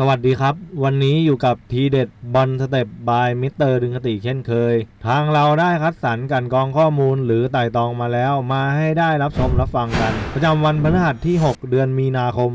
สวัสดีครับ วันนี้อยู่กับทีเด็ดบอลสเต็ปบายมิสเตอร์ดึงคติเช่นเคย ทางเราได้คัดสรรกันกองข้อมูลหรือไต่ตองมาแล้วมาให้ได้รับชมรับฟังกัน ประจำวันพฤหัสที่ 6 เดือนมีนาคม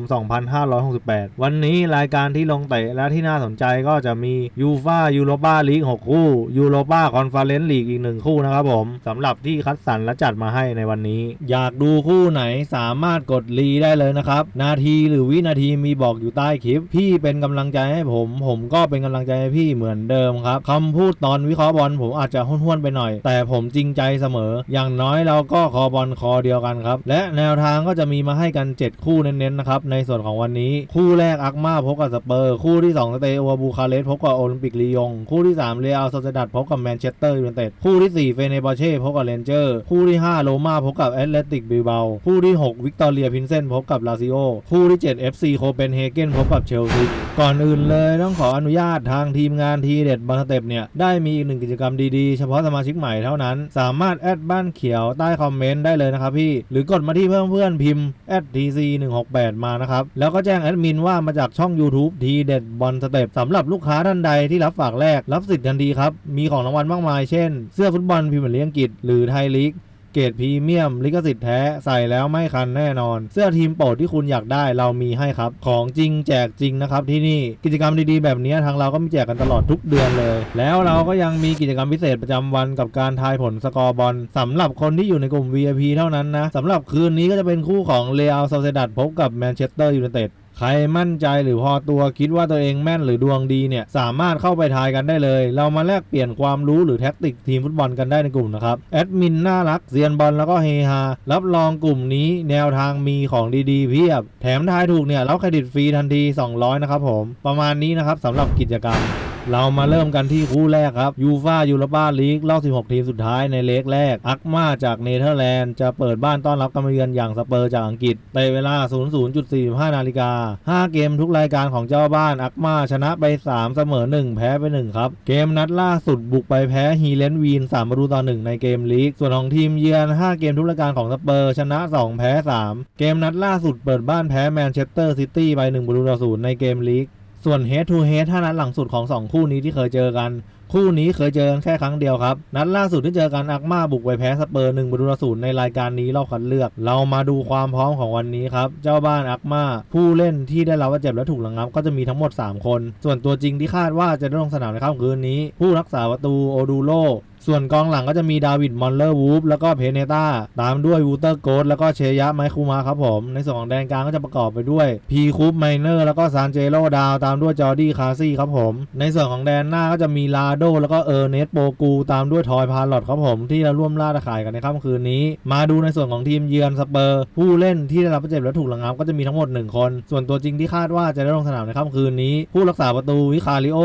2568 วันนี้รายการที่ลงเตะและที่น่าสนใจก็จะมียูฟายูโรปาลีก 6 คู่ยูโรปาคอนเฟอเรนซ์ลีกอีกหนึ่งคู่นะครับผมสำหรับที่คัดสรรและจัดมาให้ในวันนี้ อยากดูคู่ไหนสามารถกดรีได้เลยนะครับนาทีหรือวินาทีมีบอกอยู่ใต้คลิปพี่เป็น็นกำลังใจให้ผม ผมก็เป็นกำลังใจให้พี่เหมือนเดิมครับคำพูดตอนวิเคราะห์บอลผมอาจจะห้วนๆไปหน่อย แต่ผมจริงใจเสมอ อย่างน้อยเราก็คอบอลคอเดียวกันครับ และแนวทางก็จะมีมาให้กัน 7 คู่เน้นๆนะครับในส่วนของวันนี้ คู่แรกอักมาพบกับสเปอร์คู่ที่2สเตโอบูคาเลสพบกับโอลิมปิกลียง คู่ที่ 3 เรอัลโซเซดัดพบกับแมนเชสเตอร์ยูไนเต็ดคู่ที่ 4 เฟเนบาเช่พบกับเรนเจอร์คู่ที่ 5 โรม่าพบกับแอตเลติกบิลเบาคู่ที่ 6 วิกตอเรียพินเซนพบกับลาซิโอคู่ที่ 7 FC โคเปนเฮเกนพบกับเชลซีก่อนอื่นเลยต้องขออนุญาตทางทีมงานทีเด็ดบอลสเต็ปเนี่ยได้มีอีกหนึ่งกิจกรรมดีๆ เฉพาะสมาชิกใหม่เท่านั้น สามารถแอดบ้านเขียวใต้คอมเมนต์ได้เลยนะครับพี่ หรือกดมาที่เพื่อนเพื่อนพิมพ์ tc 1 6 8มานะครับ แล้วก็แจ้งแอดมินว่ามาจากช่อง YouTube ทีเด็ดบอลสเต็ปสำหรับลูกค้าท่านใดที่รับฝากแรกรับสิทธิ์ทันทีครับมีของรางวัลมากมายเช่น เสื้อฟุตบอลพรีเมียร์ลีกอังกฤษหรือไทยลีก เกรดพรีเมียม ลิขสิทธิ์แท้ใส่แล้วไม่คันแน่นอน เสื้อทีมโปรดที่คุณอยากได้เรามีให้ครับ ของจริงแจกจริงนะครับที่นี่กิจกรรมดีๆ แบบนี้ทางเราก็มีแจกกันตลอดทุกเดือนเลย แล้วเราก็ยังมีกิจกรรมพิเศษประจำวันกับการทายผลสกอร์บอลสำหรับคนที่อยู่ในกลุ่ม VIP เท่านั้นนะสำหรับคืนนี้ก็จะเป็นคู่ของเรอัลโซเซดัดพบกับแมนเชสเตอร์ยูไนเต็ด ใครมั่นใจหรือพอตัวคิดว่าตัวเองแม่นหรือดวงดีเนี่ยสามารถเข้าไปทายกันได้เลย เรามาแลกเปลี่ยนความรู้หรือแท็กติกทีมฟุตบอลกันได้ในกลุ่มนะครับแอดมินน่ารักเซียนบอลแล้วก็เฮฮารับรองกลุ่มนี้แนวทางมีของดีๆเพียบ แถมทายถูกเนี่ยรับเครดิตฟรีทันที 200 นะครับผม ประมาณนี้นะครับสำหรับกิจกรรม เรามาเริ่มกันที่คู่แรกครับยูฟายูโรปาลีกรอบ 16 ทีมสุดท้ายในเลกแรก อักมาจากเนเธอร์แลนด์จะเปิดบ้านต้อนรับการมาเยือนอย่างสเปอร์จากอังกฤษในเวลา 00.45 นาฬิกา 5 เกมทุกรายการของเจ้าบ้าน อักมาชนะไป 3 เสมอ 1 แพ้ไป 1 ครับ เกมนัดล่าสุดบุกไปแพ้ฮีเลนวีน 3 ประตูต่อ 1 ในเกมลีก ส่วนของทีมเยือน 5 เกมทุกรายการของสเปอร์ชนะ 2 แพ้ 3 เกมนัดล่าสุดเปิดบ้านแพ้แมนเชสเตอร์ซิตี้ไป 1 ประตูต่อ 0 ในเกมลีก ส่วน head to head ถ้านัดหลังสุดของ 2 คู่นี้ที่เคยเจอกัน คู่นี้เคยเจอกันแค่ครั้งเดียวครับ นัดล่าสุดที่เจอกันอักมาบุกไปแพ้สเปอร์หนึ่งประตูต่อศูนย์ในรายการนี้รอบคัดเลือก เรามาดูความพร้อมของวันนี้ครับ เจ้าบ้านอักมาผู้เล่นที่ได้รับบาดเจ็บและถูกระงับก็จะมีทั้งหมด 3 คน ส่วนตัวจริงที่คาดว่าจะได้ลงสนามในค่ำคืนนี้ ผู้รักษาประตูโอดูโล ส่วนกองหลังก็จะมีดาวิดมอนเลอร์วูฟแล้วก็เพเนต้าตามด้วยวูเตอร์โกดแล้วก็เชยะไมคูมาครับผมในส่วนของแดนกลางก็จะประกอบไปด้วยพีคูปไมเนอร์แล้วก็ซานเจโรดาวตามด้วยจอร์ดี้คาซี่ครับผมในส่วนของแดนหน้าก็จะมีลาโดแล้วก็เออร์เนสโปกูตามด้วยทอยพาลอตครับผมที่เราร่วมล่าตะข่ายกันในค่ำคืนนี้ มาดูในส่วนของทีมเยือนสเปอร์ ผู้เล่นที่ได้รับบาดเจ็บและถูกระงับก็จะมีทั้งหมด 1 คน ส่วนตัวจริงที่คาดว่าจะได้ลงสนามในค่ำคืนนี้ ผู้รักษาประตูวิคาริโอ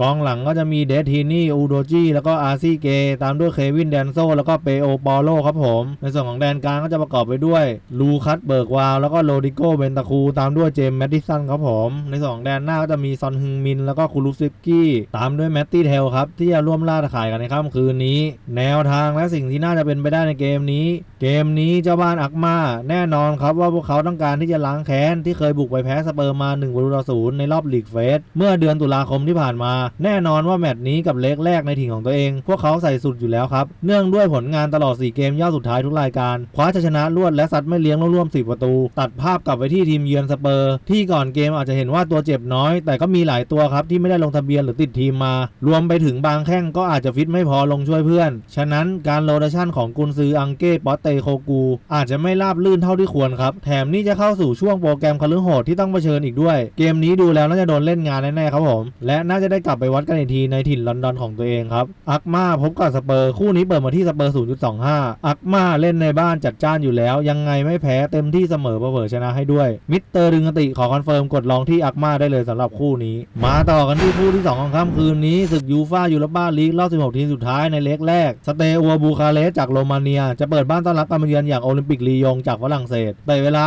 กองหลังก็จะมีเดททีนี่อูโดจีแล้วก็อาซี่เกตามด้วยเควินแดนโซแล้วก็เปโอปอโลครับผม ในส่วนของแดนกลางก็จะประกอบไปด้วยลูคัสเบิร์กวาวแล้วก็โรดิโกเบนตาคูตามด้วยเจมส์แมดดิสันครับผม ในส่วนของแดนหน้าก็จะมีซอนฮึงมินแล้วก็คูลูซิฟกี้ตามด้วยแมตตี้เทลครับที่จะร่วมล่าตะข่ายกันในค่ำคืนนี้ แนวทางและสิ่งที่น่าจะเป็นไปได้ในเกมนี้ เกมนี้เจ้าบ้านอักมาแน่นอนครับว่าพวกเขาต้องการที่จะล้างแค้นที่เคยบุกไปแพ้สเปอร์มา1ประตูต่อศูนย์ในรอบลีกเฟสเมื่อเดือนตุลาคมที่ผ่านมา แน่นอนว่าแมตช์นี้กับเล็กแรกในถิ่นของตัวเอง พวกเขาใส่สุดอยู่แล้วครับ เนื่องด้วยผลงานตลอด 4 เกมย่อดสุดท้ายทุกรายการ คว้าชัยชนะรวดและซัดไม่เลี้ยงร่วม 10 ประตู ตัดภาพกลับไปที่ทีมเยือนสเปอร์ ที่ก่อนเกมอาจจะเห็นว่าตัวเจ็บน้อย แต่ก็มีหลายตัวครับที่ไม่ได้ลงทะเบียนหรือติดทีมมา รวมไปถึงบางแข้งก็อาจจะฟิตไม่พอลงช่วยเพื่อน ฉะนั้นการโรเตชันของกุนซืออังเก้ปอตเตโคกู อาจจะไม่ราบลื่นเท่าที่ควรครับ แถมนี่จะเข้าสู่ช่วงโปรแกรมคลึงโหดที่ต้องเผชิญอีกด้วย เกมนี้ดูแล้วน่าจะโดนเล่นงานแน่ๆครับผม และน่าจะได้กลับไปวัดกันอีกทีในถิ่นลอนดอนของตัวเองครับอักมาพบกับสเปอร์คู่นี้เปิดมาที่สเปอร์0.25 อักมาเล่นในบ้านจัดจ้านอยู่แล้ว ยังไงไม่แพ้เต็มที่เสมอเผลอชนะให้ด้วย มิสเตอร์ดึงกติขอคอนเฟิร์มกดลองที่อักมาได้เลยสำหรับคู่นี้ มาต่อกันที่คู่ที่ 2 ของค่ำคืนนี้ศึกยูฟ่ายูโรปาลีกรอบ16ทีมสุดท้ายในเล็กแรก สเตอัวบูคาเรสจากโรมาเนีย จะเปิดบ้านต้อนรับการมาเยือนอย่างโอลิมปิกลียงจากฝรั่งเศสในเวลา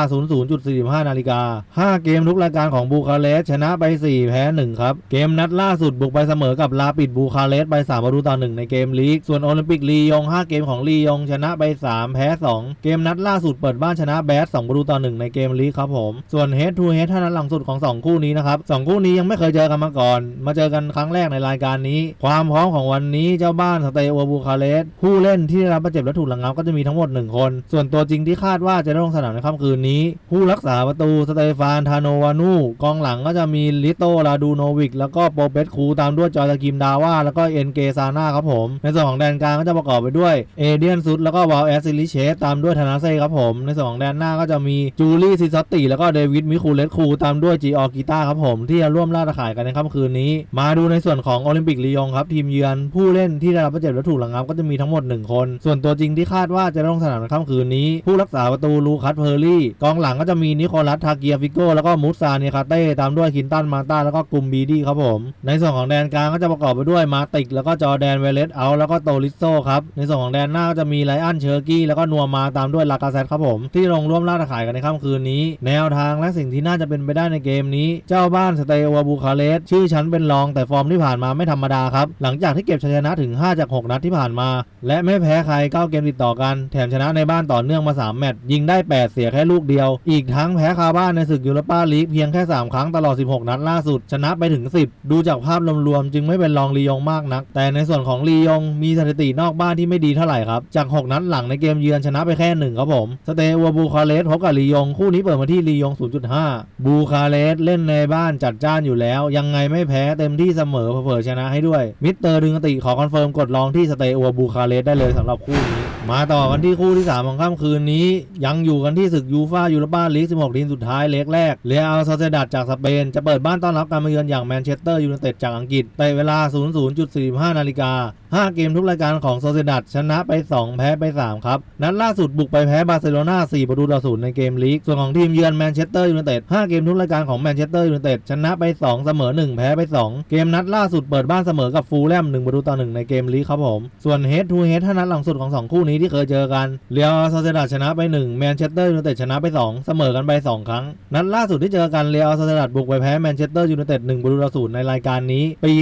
00.45 นาฬิกา 5 เกมทุกรายการของบูคาเรสชนะไป 4 แพ้ 1 ครับ เกมนัดล่าสุดบุกไปเสมอกับลาปิดบูคาเรสไป3ประตูต่อ1ในเกมลีกลีก ส่วนโอลิมปิกลียง 5 เกมของลียงชนะไป 3 แพ้ 2 เกมนัดล่าสุดเปิดบ้านชนะแบส2ประตูต่อ1ในเกมลีกครับผม ส่วนเฮดทูเฮดท่านั้นหลังสุดของ 2 คู่นี้นะครับ 2 คู่นี้ยังไม่เคยเจอกันมาก่อน มาเจอกันครั้งแรกในรายการนี้ ความพร้อมของวันนี้เจ้าบ้านสเตอบูคาเลสผู้เล่นที่ได้รับบาดเจ็บและถูกระงับก็จะมีทั้งหมด 1 คน ส่วนตัวจริงที่คาดว่าจะลงสนามในค่ำคืนนี้ ผู้รักษาประตูสเตฟานทาโนวานูกองหลังก็จะมีลิโตลาดูโนวิกแล้วก็โปเปสคูตามด้วยจอร์จกิมดาว่าแล้วก็เอ็นเกซาน่าครับผมในส่วนของแดนกลางก็จะประกอบไปด้วยเอเดียนซุดแล้วก็วาลแอสซิลิเชสตามด้วยธนาเซ่ครับผม ในส่วนของแดนหน้าก็จะมีจูลี่ซิซอตติแล้วก็เดวิดมิคูเลสคูตามด้วยจีออกีตาครับผม ที่จะร่วมล่าตะข่ายกันในค่ำคืนนี้ มาดูในส่วนของโอลิมปิกลียงครับ ทีมเยือนผู้เล่นที่ได้รับบาดเจ็บและถูกระงับก็จะมีทั้งหมด 1 คน ส่วนตัวจริงที่คาดว่าจะลงสนามในค่ำคืนนี้ ผู้รักษาประตูลูคัสเพอร์ลี่กองหลังก็จะมีนิโคลัสทาเกียฟิโกแล้วก็มูซาเนคาเต้ตามด้วยคินตันมาตาแล้วก็กุมบีดี้ครับผม ในส่วนของแดนกลางก็จะประกอบไปด้วยมาติกแล้วก็จอแดนเวเลสเอาแล้วแล้วก็โตลิโซครับ ในส่วนของแดนหน้าก็จะมีไลอันเชอร์กี้แล้วก็นัวมาตามด้วยลากาเซตครับผม ที่ลงร่วมล่าตะข่ายกันในค่ำคืนนี้ แนวทางและสิ่งที่น่าจะเป็นไปได้ในเกมนี้ เจ้าบ้านสเตอวาบูคาเลสชื่อชั้นเป็นรองแต่ฟอร์มที่ผ่านมาไม่ธรรมดาครับ หลังจากที่เก็บชัยชนะถึง 5 จาก 6 นัดที่ผ่านมา และไม่แพ้ใคร9เกมติดต่อกัน แถมชนะในบ้านต่อเนื่องมา 3 แมตช์ยิงได้ 8 เสียแค่ลูกเดียว อีกทั้งแพ้คาบ้านในศึกยูโรปาลีกเพียงแค่ 3 ครั้งตลอด 16 นัดล่าสุด ชนะไปถึง 10 ดูจากภาพรวมๆจึงไม่เป็นรองลียงมากนัก แต่ในส่วนของลียงมีสถิตินอกบ้านที่ไม่ดีเท่าไหร่ครับ จาก 6 นัดหลังในเกมเยือนชนะไปแค่ 1 ครับผม สเตวัวบูคาเลสพบกับลียง คู่นี้เปิดมาที่ลียง 0.5 บูคาเลสเล่นในบ้านจัดจ้านอยู่แล้ว ยังไงไม่แพ้เต็มที่เสมอเผลอชนะให้ด้วย มิสเตอร์ดึงติขอคอนเฟิร์มกดลองที่สเตวัวบูคาเลสได้เลยสำหรับคู่นี้ มาต่อกันที่คู่ที่3ของค่ำคืนนี้ ยังอยู่กันที่ศึกยูฟ่ายูโรปาลีก 16 ทีมสุดท้ายเล็กแรกเรอัลซาเซดัดจากสเปน จะเปิดบ้านต้อนรับการมาเยือนอย่างแมนเชสเตอร์ยูไนเต็ดจากอังกฤษในเวลา 00.45 นาฬิกา 5 เกมทุกรายการของโซเซดัดชนะไป 2 แพ้ไป 3 ครับ นัดล่าสุดบุกไปแพ้บาร์เซโลนา4ประตูต่อศูนย์ในเกมลีก ส่วนของทีมเยือนแมนเชสเตอร์ยูไนเต็ด 5 เกมทุกรายการของแมนเชสเตอร์ยูไนเต็ดชนะไป 2 เสมอ 1 แพ้ไป 2 เกมนัดล่าสุดเปิดบ้านเสมอกับฟูลแลม1ประตูต่อ1ในเกมลีกครับผมส่วนเฮดทูเฮดถ้านัดหลังสุดของ 2 คู่นี้ที่เคยเจอกันเรียลโซเซดัดชนะไป1แมนเชสเตอร์ยูไนเต็ดชนะไป 2 เสมอกันไป 2 ครั้ง นัดล่าสุดที่เจอกันเรียลโซเซดัดบุกไปแพ้แมนเชสเตอร์ยูไนเต็ด1ประตูต่อศูนย์ในรายการนี้ปี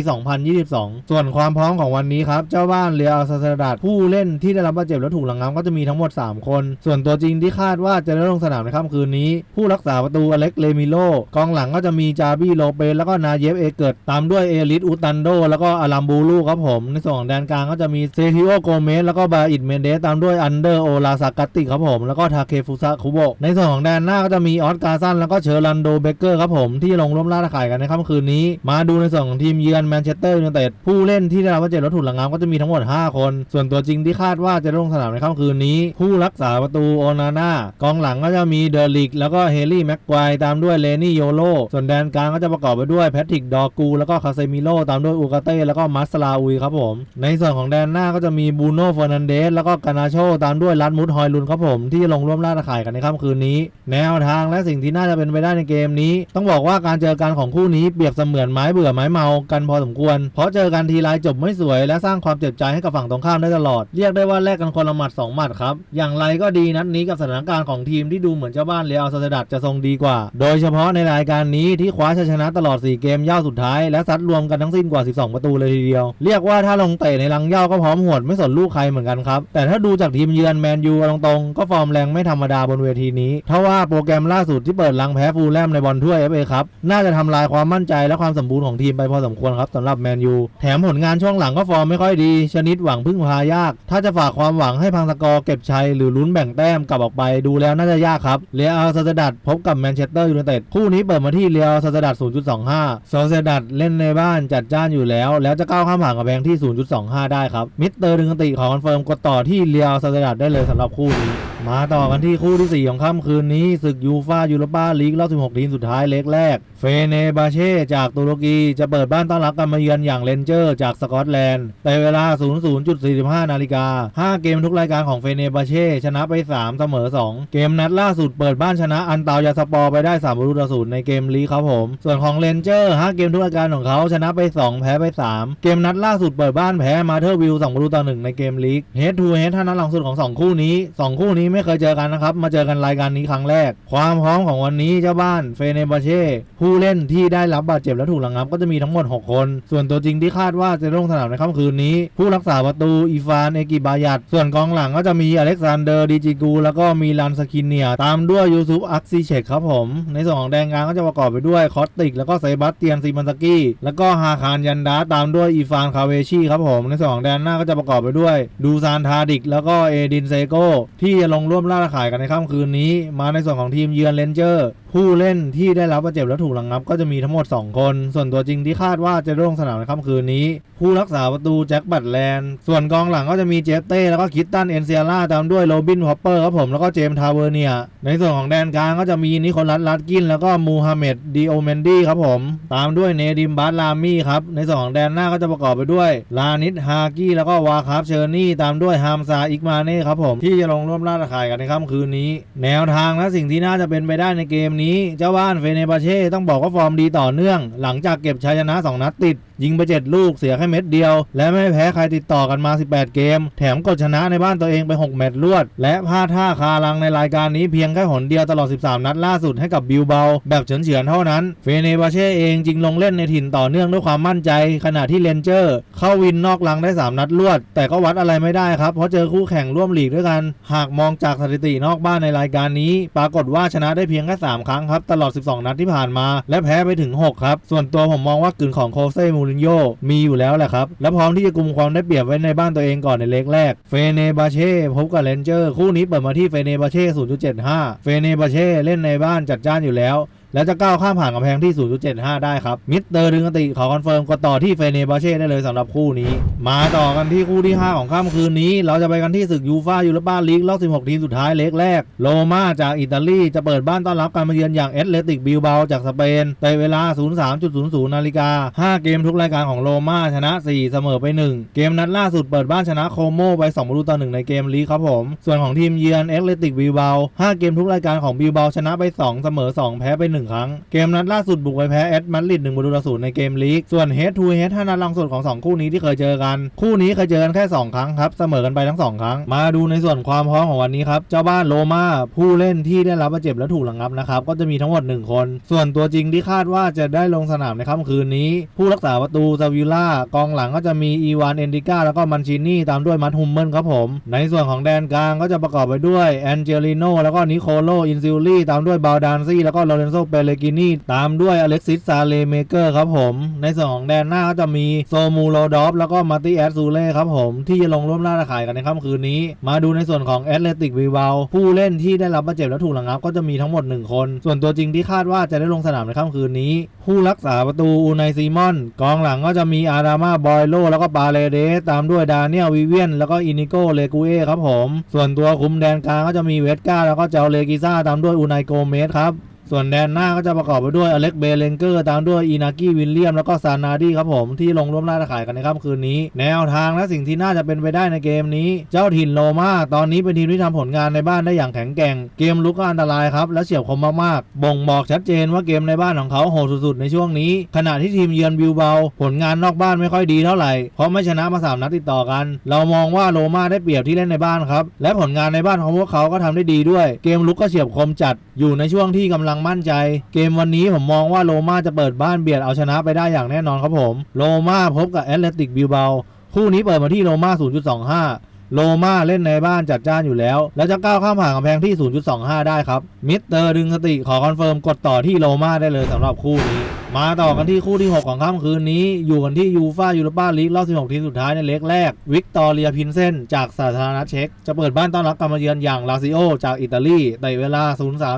2022 ส่วนความพร้อมของวันนี้ครับ เจ้าบ้านเรียลโซเซดัดผู้เล่นที่ได้รับบาดเจ็บและถูกระงับก็จะมีทั้งหมด 3 คน ส่วนตัวจริงที่คาดว่าจะได้ลงสนามในค่ำคืนนี้ ผู้รักษาประตูอเล็กเลมิโลกองหลังก็จะมีจาบี้โลเปสแล้วก็นาเยฟเอเกิร์ตตามด้วยเอลิสอุตันโดแล้วก็อารัมบูลูครับผมในส่วนของแดนกลางก็จะมีเซทิโอโกเมสแล้วก็บาอิดเมนเดสตามด้วยอันเดอร์โอลาซากาติครับผม แล้วก็ทาเคฟุซะคุโบะในส่วนของแดนหน้าก็จะมีออสการ์ซันแล้วก็เชอร์ลันโดเบเกอร์ครับผมที่ลงร่วมล่าตะข่ายกันในค่ำคืนนี้ มาดูในส่วนของทีมเยือนแมนเชสเตอร์ยูไนเต็ดผู้เล่นที่ได้รับบาดเจ็บและถูกระงับก็จะมีทั้งหมด 5 คน ส่วนตัวจริงที่คาดว่าจะลงสนามในค่ำคืนนี้ ผู้รักษาประตูโอนาน่ากองหลังก็จะมีเดอริกแล้วก็เฮลี่แม็กควายตามด้วยเลนี่โยโลส่วนแดนกลางก็จะประกอบไปด้วยแพทริกดอกูแล้วก็คาเซมิโลตามด้วยอูกาเต้แล้วก็มัสลาอุยครับผมในส่วนของแดนหน้าก็จะมีบูโน่เฟอร์นันเดสแล้วก็กานาโชตามด้วยลัดมุดฮอยลุนครับผมที่ลงร่วมล่าตะข่ายกันในค่ำคืนนี้ แนวทางและสิ่งที่น่าจะเป็นไปได้ในเกมนี้ ต้องบอกว่าการเจอกันของคู่นี้เปรียบเสมือนไม้เบื่อไม้เมากันพอสมควร เพราะเจอกันทีไรจบไม่สวย และสร้างความเจ็บใจให้กับฝั่งตรงข้ามได้ตลอด เรียกได้ว่าแลกกันคนละหมัดสองหมัดครับ อย่างไรก็ดีนัดนี้กับสถานการณ์ของทีมที่ดูเหมือนเจ้าบ้านเรอัลซาเซดัดจะทรงดีกว่า โดยเฉพาะในรายการนี้ที่คว้าชัยชนะตลอด 4 เกมย่าวสุดท้ายและซัดรวมกันทั้งสิ้นกว่า 12 ประตูเลยทีเดียว เรียกว่าถ้าลงเตะในรังย่าก็พร้อมหวดไม่สนลูกใครเหมือนกันครับแต่ถ้าถ้าดูจากทีมเยือนแมนยูตรงๆก็ฟอร์มแรงไม่ธรรมดาบนเวทีนี้เพราะว่าโปรแกรมล่าสุดที่เปิดรังแพ้ฟูลแลมในบอลถ้วย FA ครับน่าจะทำลายความมั่นใจและความสมบูรณ์ของทีมไปพอสมควรครับสำหรับแมนยูแถมผลงานช่วงหลังก็ฟอร์มไม่ค่อยดี ชนิดหวังพึ่งพายาก ถ้าจะฝากความหวังให้พังสกอร์เก็บชัยหรือลุ้นแบ่งแต้มกลับออกไปดูแล้วน่าจะยากครับเรอัลซาเซดัดพบกับแมนเชสเตอร์ยูไนเต็ดคู่นี้เปิดมาที่เรอัลซาเซดัด0.25ซาเซดัดเล่นในบ้านจัดจ้านอยู่แล้ว แล้วจะก้าวข้ามผ่านกับแบงที่ 0.25 ได้ครับมิสเตอร์ดึงติขอคอนเฟิร์มกดต่อที่เลียวซาเดัดได้เลยสำหรับคู่นี้ มาต่อกันที่คู่ที่ 4 ของค่ำคืนนี้ศึกยูฟ่ายูโรปาลีกรอบ 16 ทีมสุดท้ายเล็กแรก เฟเนบาเช่จากตุรกีจะเปิดบ้านต้อนรับการมาเยือนอย่างเรนเจอร์จากสกอตแลนด์ในเวลา 00.45 นาฬิกา 5 เกมทุกรายการของเฟเนบาเช่ชนะไป 3 เสมอ 2 เกมนัดล่าสุดเปิดบ้านชนะอันตาวยาสปอร์ไปได้ 3 ประตูต่อศูนย์ในเกมลีกครับผม ส่วนของเรนเจอร์ 5 เกมทุกรายการของเขาชนะไป 2 แพ้ไป 3 เกมนัดล่าสุดเปิดบ้านแพ้มาเทอร์วิล2ประตูต่อ1ในเกมลีกเฮดทูเฮดถ้านัดหลังสุดของ 2 คู่นี้ 2 คู่นี้ไม่เคยเจอกันนะครับ มาเจอกันรายการนี้ครั้งแรก ความพร้อมของวันนี้เจ้าบ้านเฟเนบาเช่ผู้เล่นที่ได้รับบาดเจ็บและถูกระงับก็จะมีทั้งหมด 6 คน ส่วนตัวจริงที่คาดว่าจะลงสนามในค่ำคืนนี้ ผู้รักษาประตูอีฟานเอกิบายัดส่วนกองหลังก็จะมีอเล็กซานเดอร์ดิจิกูแล้วก็มีลันสกินเนียตามด้วยยูซุปอักซิเชกครับผมในส่วนของแดงกลางก็จะประกอบไปด้วยคอสติก แล้วก็เซบาสเตียนซีมันสกี้แล้วก็ฮาคารยันดาตามด้วยอีฟานคาเวชีครับผมในส่วนของแดนหน้าก็จะประกอบไปด้วย ดูซานทาดิก แล้วก็เอดินเซโกที่จะลงร่วมล่าตะข่ายกันในค่ำคืนนี้ มาในส่วนของทีมเยือนเลนเจอร์ ผู้เล่นที่ได้รับบาดเจ็บและถูกระงับก็จะมีทั้งหมด 2 คน ส่วนตัวจริงที่คาดว่าจะลงสนามในค่ำคืนนี้ ผู้รักษาประตูแจ็คบัตแลนด์ส่วนกองหลังก็จะมีเจฟเต้แล้วก็คิตตันเอ็นเซียร่าตามด้วยโรบินฮอปเปอร์ครับผมแล้วก็เจมส์ทาวเวอร์เนียในส่วนของแดนกลางก็จะมีนิโคลัสลัดกิน แล้วก็มูฮัมเหม็ดดีโอเมนดี้ครับผมตามด้วยเนดิมบาสลามี่ครับในส่วนของแดนหน้าก็จะประกอบไปด้วยลานิดฮากี้แล้วก็วาคาฟเชอร์นี่ตามด้วยฮามซาอิกมาเน่ครับผมที่จะลงร่วมล่าตะข่ายกันในค่ำคืนนี้ แนวทางและสิ่งที่น่าจะเป็นไปได้ในเกมนี้ เจ้าบ้านเฟเนบาเช่ต้องบอกว่าฟอร์มดีต่อเนื่อง หลังจากเก็บชัยชนะสองนัดติด ยิงไป 7 ลูกเสียแค่เม็ดเดียว และไม่แพ้ใครติดต่อกันมา 18 เกม แถมกดชนะในบ้านตัวเองไป 6 แมตช์รวด และพลาดท่าคารังในรายการนี้เพียงแค่หนเดียวตลอด 13 นัดล่าสุดให้กับบิลเบา แบบเฉือนๆเท่านั้น เฟเนบาเช่เองจริงลงเล่นในถิ่นต่อเนื่องด้วยความมั่นใจ ขณะที่เลนเจอร์ เข้าวินนอกลังได้ 3 นัดรวด แต่ก็วัดอะไรไม่ได้ครับเพราะเจอคู่แข่งร่วมลีกด้วยกัน หากมองจากสถิตินอกบ้านในรายการนี้ ปรากฏว่าชนะได้เพียงแค่3ครั้งครับตลอด 12 นัดที่ผ่านมา และแพ้ไปถึง 6 ครับ ส่วนตัวผมมองว่ากลืนของโคเซ่มูรินโญ่มีอยู่แล้วแหละครับ และพร้อมที่จะกุมความได้เปรียบไว้ในบ้านตัวเองก่อนในเล็กแรก เฟเนบาเช่พบกับเลนเจอร์ คู่นี้เปิดมาที่เฟเนบาเช่ 0.75 เฟเนบาเช่เล่นในบ้านจัดจ้านอยู่แล้ว และจะก้าวข้ามผ่านกำแพงที่ 0.75 ได้ครับ มิสเตอร์ดึงกติขอคอนเฟิร์มกดต่อที่เฟเนบาเช่ได้เลยสำหรับคู่นี้ มาต่อกันที่คู่ที่ 5 ของค่ำคืนนี้ เราจะไปกันที่ศึกยูฟ่ายูโรปาลีกรอบ 16 ทีมสุดท้ายเล็กแรก โรม่าจากอิตาลีจะเปิดบ้านต้อนรับการมาเยือนอย่างเอตเลติกบิลเบาจากสเปนในเวลา 03.00 นาฬิกา 5 เกมทุกรายการของโรม่าชนะ 4 เสมอไป 1 เกมนัดล่าสุดเปิดบ้านชนะโคโมไป2ประตูต่อ1ในเกมลีกครับผม ส่วนของทีมเยือนเอตเลติกบิลเบา5เกมทุกรายการของบิลเบาชนะไป 2 เสมอ 2 แพ้ไป1ครั้ง เกมนัดล่าสุดบุกไปแพ้แอตมาดริด1ประตูต่อ0ในเกมลีก ส่วนเฮดทูเฮดถ้านัดลังสุดของ 2 คู่นี้ที่เคยเจอกัน คู่นี้เคยเจอกันแค่ 2 ครั้งครับ เสมอกันไปทั้ง 2 ครั้ง มาดูในส่วนความพร้อมของวันนี้ครับ เจ้าบ้านโรมาผู้เล่นที่ได้รับบาดเจ็บและถูกระงับนะครับ ก็จะมีทั้งหมด 1 คน ส่วนตัวจริงที่คาดว่าจะได้ลงสนามในค่ำคืนนี้ ผู้รักษาประตูซาวิล่ากองหลังก็จะมีอีวานเอนดิก้าแล้วก็มันชินี่ตามด้วยมัตฮุมเมิลครับผม ในส่วนของแดนกลางก็จะประกอบไปด้วยแอนเจลิโนแล้วก็นิโคโลอินซิลลี่ตามด้วยบาลดานซี่แล้วก็โลเรนโซเปเลกินีตามด้วยอเล็กซิสซาเลเมเกอร์ครับผม ในส่วนของแดนหน้าก็จะมีโซมูโรดอฟแล้วก็มาติแอสซูเล่ครับผม ที่จะลงร่วมล่าตะข่ายกันในค่ำคืนนี้ มาดูในส่วนของแอตเลติกวีวาผู้เล่นที่ได้รับบาดเจ็บและถูกระงับก็จะมีทั้งหมด 1 คน ส่วนตัวจริงที่คาดว่าจะได้ลงสนามในค่ำคืนนี้ ผู้รักษาประตูอูไนซีมอน กองหลังก็จะมีอาดามาบอยโลแล้วก็ปาเลเดสตามด้วยดาเนียลวิเวียนแล้วก็อินิโกเลกูเอครับผม ส่วนตัวคุมแดนกลางก็จะมีเวสกาแล้วก็เจ้าเลกิซ่าตามด้วยอูไนโกเมสครับ ส่วนแดนหน้าก็จะประกอบไปด้วยอเล็กเบเลนเกอร์ตามด้วยอีนากี้วิลเลียมแล้วก็ซานาดีครับผมที่ลงร่วมล่าตะข่ายกันในค่ำคืนนี้ แนวทางและสิ่งที่น่าจะเป็นไปได้ในเกมนี้ เจ้าถิ่นโรมาตอนนี้เป็นทีมที่ทำผลงานในบ้านได้อย่างแข็งแกร่ง เกมลุกก็อันตรายครับและเฉียบคมมากๆ บ่งบอกชัดเจนว่าเกมในบ้านของเขาโหดสุดๆในช่วงนี้ ขณะที่ทีมเยือนบิลเบา ผลงานนอกบ้านไม่ค่อยดีเท่าไหร่เพราะไม่ชนะมาสามนัดติดต่อกัน เรามองว่าโรมาได้เปรียบที่เล่นในบ้านครับและผลงานในบ้านของพวกเขาก็ทำได้ดีด้วย เกมลุกก็เฉียบคมจัดอยู่ในช่วงที่กำลังมั่นใจ เกมวันนี้ผมมองว่าโรม่าจะเปิดบ้านเบียดเอาชนะไปได้อย่างแน่นอนครับผมโรม่าพบกับแอตเลติกบิลเบาคู่นี้เปิดมาที่โรม่า 0.25โรม่าเล่นในบ้านจัดจ้านอยู่แล้ว แล้วจะก้าวข้ามผ่านกำแพงที่ 0.25 ได้ครับ มิสเตอร์ดึงสติขอคอนเฟิร์มกดต่อที่โรม่าได้เลยสำหรับคู่นี้ มาต่อกันที่คู่ที่ 6 ของค่ำคืนนี้ อยู่กันที่ยูฟายูโรปาลีกรอบ 16 ทีมสุดท้ายในเล็กแรก วิกตอเรียพินเซนจากสาธารณรัฐเช็กจะเปิดบ้านต้อนรับการมาเยือนอย่างลาซิโอจากอิตาลีในเวลา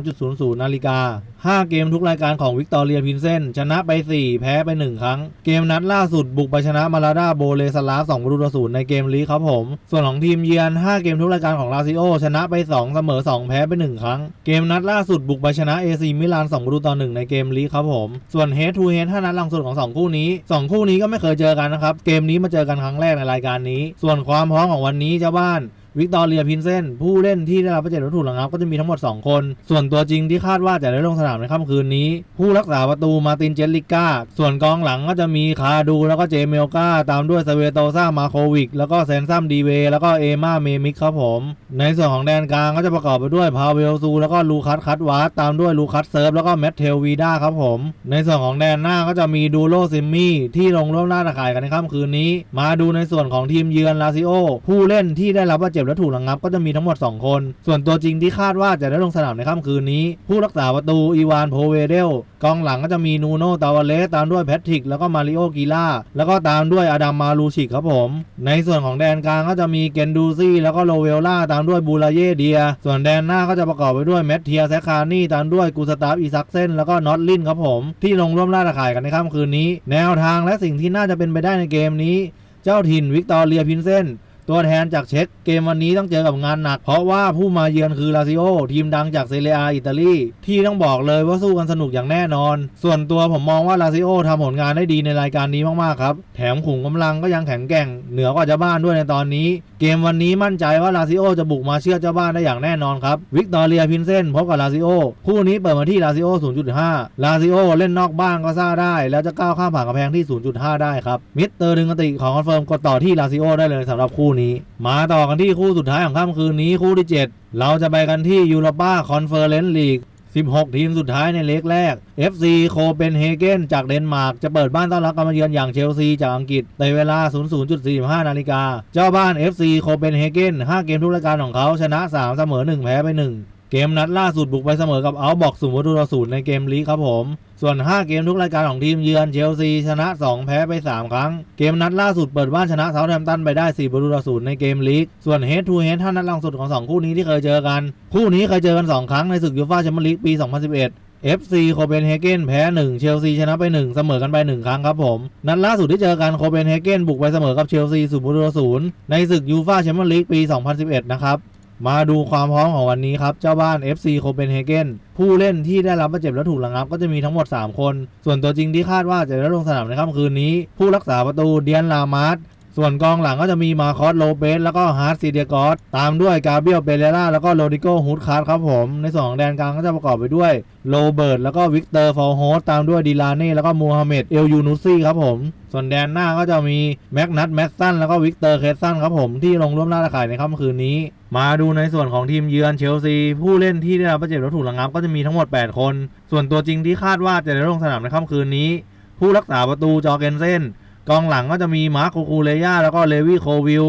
03.00 นาฬิกา 5 เกมทุกรายการของวิกตอเรียพินเซนชนะไป 4 แพ้ไป 1 ครั้ง เกมนัดล่าสุดบุกไปชนะมาลาดาโบเลสลาฟ2ประตูต่อศูนย์ในเกมลีกครับผม ส่วนของทีมเยือน 5 เกมทุกรายการของลาซิโอชนะไป 2 เสมอ 2 แพ้ไป 1 ครั้ง เกมนัดล่าสุดบุกไปชนะเอซีมิลาน2ประตูต่อ1ในเกมลีกครับผม ส่วนเฮดทูเฮดถ้านัดหลังสุดของ 2 คู่นี้ 2 คู่นี้ก็ไม่เคยเจอกันนะครับ เกมนี้มาเจอกันครั้งแรกในรายการนี้ ส่วนความพร้อมของวันนี้เจ้าบ้าน วิกตอเรียพินเซนผู้เล่นที่ได้รับประเจ็บวัตถุระงับก็จะมีทั้งหมด 2 คน ส่วนตัวจริงที่คาดว่าจะได้ลงสนามในค่ำคืนนี้ ผู้รักษาประตูมาตินเจลลิก้า ส่วนกองหลังก็จะมีคาดูแล้วก็เจเมลกาตามด้วยสเวโตซามาโควิก แล้วก็เซนซัมดีเว แล้วก็เอมาเมมิกครับผม ในส่วนของแดนกลางก็จะประกอบไปด้วยพาเวลซู แล้วก็ลูคัสคัตวาร์ตามด้วยลูคัสเซิร์ฟแล้วก็แมตเทลวีด้าครับผม ในส่วนของแดนหน้าก็จะมีดูโรซิมมี่ที่ลงร่วมล่าตะข่ายกันในค่ำคืนนี้ มาดูในส่วนของทีมเยือนลาซิโอผู้เล่นที่ได้รับบาดเจ็บและถูกระงับก็จะมีทั้งหมด 2 คน ส่วนตัวจริงที่คาดว่าจะได้ลงสนามในค่ำคืนนี้ ผู้รักษาประตูอีวานโพเวเดลกองหลังก็จะมีนูโนตาวาเลสตามด้วยแพทริก แล้วก็มาริโอกีล่าแล้วก็ตามด้วยอดัมมาลูชิกครับผม ในส่วนของแดนกลางก็จะมีเกนดูซี่แล้วก็โลเวลล่าตามด้วยบูลาเยเดีย ส่วนแดนหน้าก็จะประกอบไปด้วยแมตเทียแซคานี่ตามด้วยกูสตาฟอีซักเซนแล้วก็น็อตลินครับผม ที่ลงร่วมล่าตะข่ายกันในค่ำคืนนี้ แนวทางและสิ่งที่น่าจะเป็นไปได้ในเกมนี้ เจ้าถิ่นวิกตอเรียพินเซน ตัวแทนจากเช็กเกมวันนี้ต้องเจอกับงานหนัก เพราะว่าผู้มาเยือนคือลาซิโอทีมดังจากเซเรียอิตาลีที่ต้องบอกเลยว่าสู้กันสนุกอย่างแน่นอน ส่วนตัวผมมองว่าลาซิโอทำผลงานได้ดีในรายการนี้มากๆครับแถมขุมกำลังก็ยังแข็งแกร่ง เหนือกว่าเจ้าบ้านด้วยในตอนนี้ เกมวันนี้มั่นใจว่าลาซิโอจะบุกมาเชื่อเจ้าบ้านได้อย่างแน่นอนครับวิกตอเรียพินเซนพบกับลาซิโอคู่นี้เปิดมาที่ลาซิโอ 0.5 ลาซิโอเล่นนอกบ้านก็ซ่าได้ แล้วจะก้าวข้ามผ่านกำแพงที่ 0.5 ได้ครับมิสเตอร์ดึงกติของคอนเฟิร์มกดต่อที่ลาซิโอได้เลยสำหรับคู่นี้ มาต่อกันที่คู่สุดท้ายของค่ำคืนนี้คู่ที่ 7 เราจะไปกันที่ยูโรป้าคอนเฟอเรนซ์ลีก 16 ทีมสุดท้ายในเล็กแรก FC โคเปนเฮเกนจากเดนมาร์กจะเปิดบ้านต้อนรับการมาเยือนอย่างเชลซีจากอังกฤษในเวลา 00.45 นาฬิกา เจ้าบ้าน FC โคเปนเฮเกน 5 เกมทุกรายการของเขาชนะ 3 เสมอ 1 แพ้ไป 1 เกมนัดล่าสุดบุกไปเสมอกับเอาบอกสูงวัตถุต่อศูนย์ในเกมลีกครับผม ส่วน 5 เกมทุกรายการของทีมเยือนเชลซีชนะ 2 แพ้ไป 3 ครั้ง เกมนัดล่าสุดเปิดบ้านชนะเซาท์แฮมป์ตันไปได้4ประตูต่อศูนย์ในเกมลีก ส่วนเฮดทูเฮดท่านัดล่าสุดของ 2 คู่นี้ที่เคยเจอกัน คู่นี้เคยเจอกัน 2 ครั้งในศึกยูฟ่าแชมเปี้ยนลีกปี 2011 FC โคเปนเฮเกนแพ้ 1 เชลซีชนะไป 1 เสมอกันไป 1 ครั้งครับผม นัดล่าสุดที่เจอกันโคเปนเฮเกนบุกไปเสมอกับเชลซี0ประตูต่อศูนย์ในศึกยูฟ่าแชมเปี้ยนลีกปี 2011 นะครับ มาดูความพร้อมของวันนี้ครับ เจ้าบ้าน FC โคเปนเฮเกนผู้เล่นที่ได้รับบาดเจ็บและถูกระงับก็จะมีทั้งหมด 3 คน ส่วนตัวจริงที่คาดว่าจะได้ลงสนามในค่ำคืนนี้ ผู้รักษาประตูเดียนลามาร์ต ส่วนกองหลังก็จะมีมาคอสโลเปสแล้วก็ฮาร์ดซีเดียกอสตามด้วยกาเบียลเปเรล่าแล้วก็โรดิโกฮูดคาร์ครับผม ในสองแดนกลางก็จะประกอบไปด้วยโรเบิร์ตแล้วก็วิกเตอร์ฟอลโฮสตามด้วยดีลาเน่แล้วก็มูฮัมเหม็ดเอลยูนูซี่ครับผม ส่วนแดนหน้าก็จะมีแม็กนัทแม็กซันแล้วก็วิกเตอร์เคสซันครับผมที่ลงร่วมล่าตะข่ายในค่ำคืนนี้ มาดูในส่วนของทีมเยือนเชลซี ผู้เล่นที่ได้รับบาดเจ็บและถูกระงับก็จะมีทั้งหมด 8 คน ส่วนตัวจริงที่คาดว่าจะได้ลงสนามในค่ำคืนนี้ ผู้รักษาประตูจอเกนเซน กองหลังก็จะมีมาร์คโคคูเลย่าแล้วก็เลวี่โควิล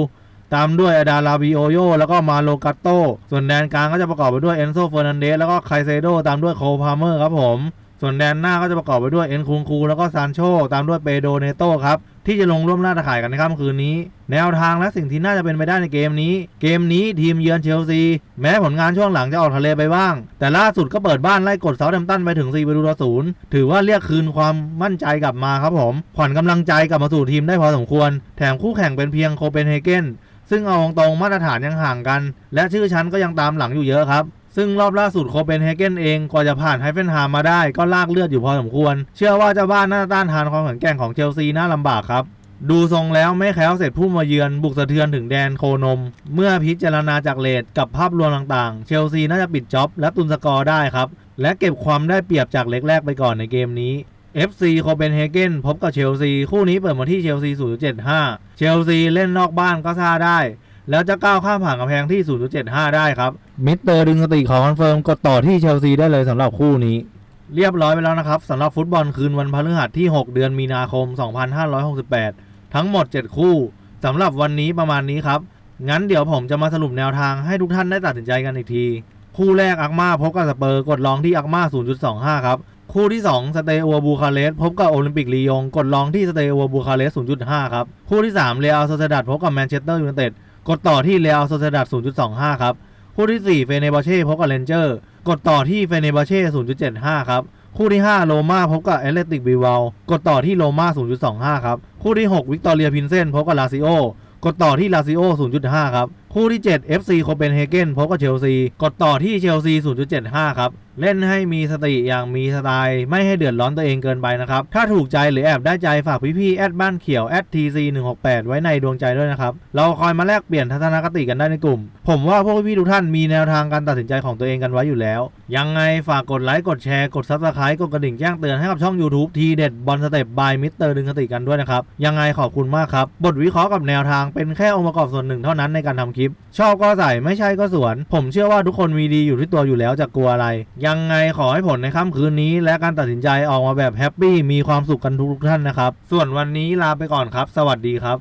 ตามด้วยอดาลาบิโอโยแล้วก็มาโลกัตโต ส่วนแดนกลางก็จะประกอบไปด้วยเอนโซเฟอร์นันเดสแล้วก็ไคเซโดตามด้วยโคพาเมอร์ครับผม ส่วนแดนหน้าก็จะประกอบไปด้วยเอ็นคุงคูแล้วก็ซานโชตามด้วยเปโดเนโตครับที่จะลงร่วมล่าตะข่ายกันในค่ำคืนนี้ แนวทางและสิ่งที่น่าจะเป็นไปได้ในเกมนี้ เกมนี้ทีมเยือนเชลซี แม้ผลงานช่วงหลังจะออกทะเลไปบ้าง แต่ล่าสุดก็เปิดบ้านไล่กดเซาท์แฮมตันไปถึง4ประตูต่อศูนย์ถือว่าเรียกคืนความมั่นใจกลับมาครับผม ขวัญกำลังใจกลับมาสู่ทีมได้พอสมควร แถมคู่แข่งเป็นเพียงโคเปนเฮเกนซึ่งเอาตรงมาตรฐานยังห่างกัน และชื่อชั้นก็ยังตามหลังอยู่เยอะครับ ซึ่งรอบล่าสุดโคเปนเฮเกนเองกว่าจะผ่านไฮเฟนฮามมาได้ก็ลากเลือดอยู่พอสมควร เชื่อว่าเจ้าบ้านน่าต้านทานความแข็งแกร่งของเชลซีน่าลำบากครับดูทรงแล้วไม่แคล้วเสร็จผู้มาเยือนบุกสะเทือนถึงแดนโคนม เมื่อพิจารณาจากเลทกับภาพรวมต่างๆ เชลซีน่าจะปิดจ็อบและตุนสกอร์ได้ครับ และเก็บความได้เปรียบจากเล็กแรกไปก่อนในเกมนี้ FC โคเปนเฮเกนพบกับเชลซี คู่นี้เปิดมาที่เชลซี 0.75 เชลซีเล่นนอกบ้านก็ท่าได้ แล้วจะก้าวข้ามผ่านกำแพงที่ 0.75 ได้ครับ มิสเตอร์ดึงสติของคอนเฟิร์มกดต่อที่เชลซีได้เลยสำหรับคู่นี้ เรียบร้อยไปแล้วนะครับสำหรับฟุตบอลคืนวันพฤหัสที่ 6 เดือนมีนาคม 2568 ทั้งหมด 7 คู่สำหรับวันนี้ประมาณนี้ครับ งั้นเดี๋ยวผมจะมาสรุปแนวทางให้ทุกท่านได้ตัดสินใจกันอีกที คู่แรกอักมาพบกับสเปอร์กดลองที่อักมา0.25 ครับคู่ที่ 2 สเตอัวบูคาเรสต์พบกับโอลิมปิกลียงกดลองที่สเตอัวบูคาเรสต์0.5 ครับ คู่ที่ 3 เรอัลโซเซดัดพบกับแมนเชสเตอร์ยูไนเต็ด กดต่อที่เรอัลโซเซดัด0.25 ครับ คู่ที่ 4 เฟเนบาเช่พบกับเรนเจอร์ กดต่อที่เฟเนบาเช่ 0.75 ครับ คู่ที่ 5 โรม่าพบกับเอตเลติกบิวาลกดต่อที่โรม่า 0.25 ครับ คู่ที่ 6 วิกตอเรียพินเซนพบกับลาซิโอกดต่อที่ลาซิโอ 0.5 ครับ คู่ที่ 7 FC โคเปนเฮเกนพบกับเชลซี กดต่อที่เชลซี 0.75 ครับ เล่นให้มีสติอย่างมีสไตล์ ไม่ให้เดือดร้อนตัวเองเกินไปนะครับ ถ้าถูกใจหรือแอบได้ใจฝากพี่ๆแอดบ้านเขียวแอดทีซีหนึ่งหกแปดไว้ในดวงใจด้วยนะครับ เราคอยมาแลกเปลี่ยนทัศนคติกันได้ในกลุ่ม ผมว่าพวกพี่ทุกท่านมีแนวทางการตัดสินใจของตัวเองกันไว้อยู่แล้ว ยังไงฝากกดไลค์กดแชร์กดซับสไครต์กดกระดิ่งแจ้งเตือนให้กับช่อง YouTube ทีเด็ดบอลสเต็ปบายมิสเตอร์ดึงคติกันด้วยนะครับยังไงขอบคุณมากครับบทวิเคราะห์กับแนวทางเป็นแค่องค์ประกอบส่วนหนึ่งเท่านั้นในการทำคลิป ชอบก็ใส่ไม่ใช่ก็สวน ผมเชื่อว่าทุกคนมีดีอยู่ที่ตัวอยู่แล้วจะกลัวอะไรยังไงขอให้ผลในค่ำคืนนี้ และการตัดสินใจออกมาแบบแฮปปี้มีความสุขกันทุกท่านนะครับ ส่วนวันนี้ลาไปก่อนครับ สวัสดีครับ